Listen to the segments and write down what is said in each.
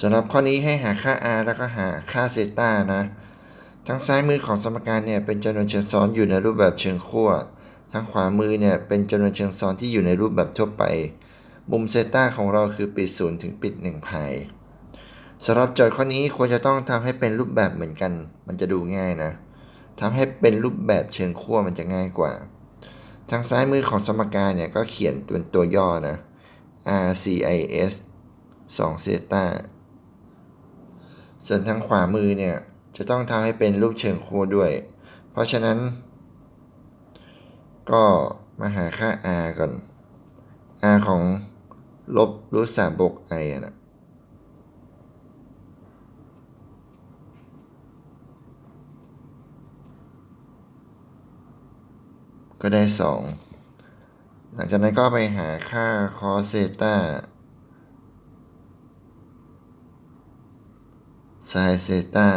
สำหรับข้อนี้ให้หาค่า r แล้วก็หาค่าเซตานะ ทางซ้ายมือของสมการเนี่ยเป็นจำนวนเชิงซ้อนอยู่ในรูปแบบเชิงขั้ว ทางขวามือเนี่ยเป็นจำนวนเชิงซ้อนที่อยู่ในรูปแบบทั่วไป มุมเซต้าของเราคือปิดศูนย์ถึงปิด1พายสำหรับโจทย์ข้อนี้ควรจะต้องทำให้เป็นรูปแบบเหมือนกัน มันจะดูง่ายนะทำให้เป็นรูปแบบเชิงขั้วมันจะง่ายกว่า ทางซ้ายมือของสมการเนี่ยก็เขียนเป็นตัวย่อนะ RCIS 2เซต้า ส่วนทางขวามือเนี่ย จะต้องทำให้เป็นรูปเชิงคู่ด้วย เพราะฉะนั้น ก็มาหาค่า r ก่อน r ของลบรูทสามบวก i อะนะก็ได้ 2 หลังจากนั้นก็ไปหาค่า cos เซต้า ไซน์เซตา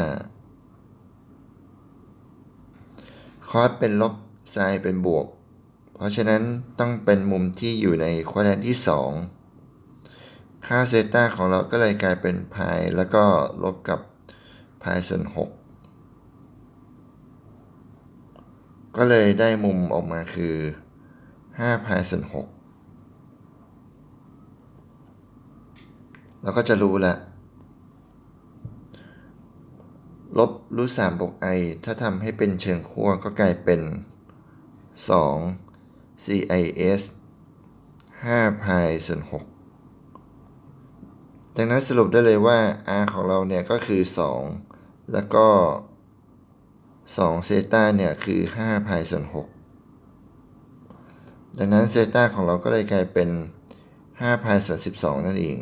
คอสเป็นลบไซน์เป็นบวก เพราะฉะนั้นต้องเป็นมุมที่อยู่ในควอแดนที่ 2 ค่าเซตาของเราก็เลยกลายเป็นพายแล้วก็ลบกับพายส่วน 6 ก็เลยได้มุมออกมาคือ5พายส่วน6เราก็จะรู้แล้ว ลบรูทสามบวก i ถ้าทำให้เป็นเชิงขั้วก็กลายเป็น 2 cis 5พายส่วน6ดังนั้นสรุปได้เลยว่า r ของเราเนี่ยก็คือ 2 แล้วก็2เซตาเนี่ยคือ5พายส่วน6ดังนั้นเซตาของเราก็เลยกลายเป็น5พายส่วน12 นั่นเอง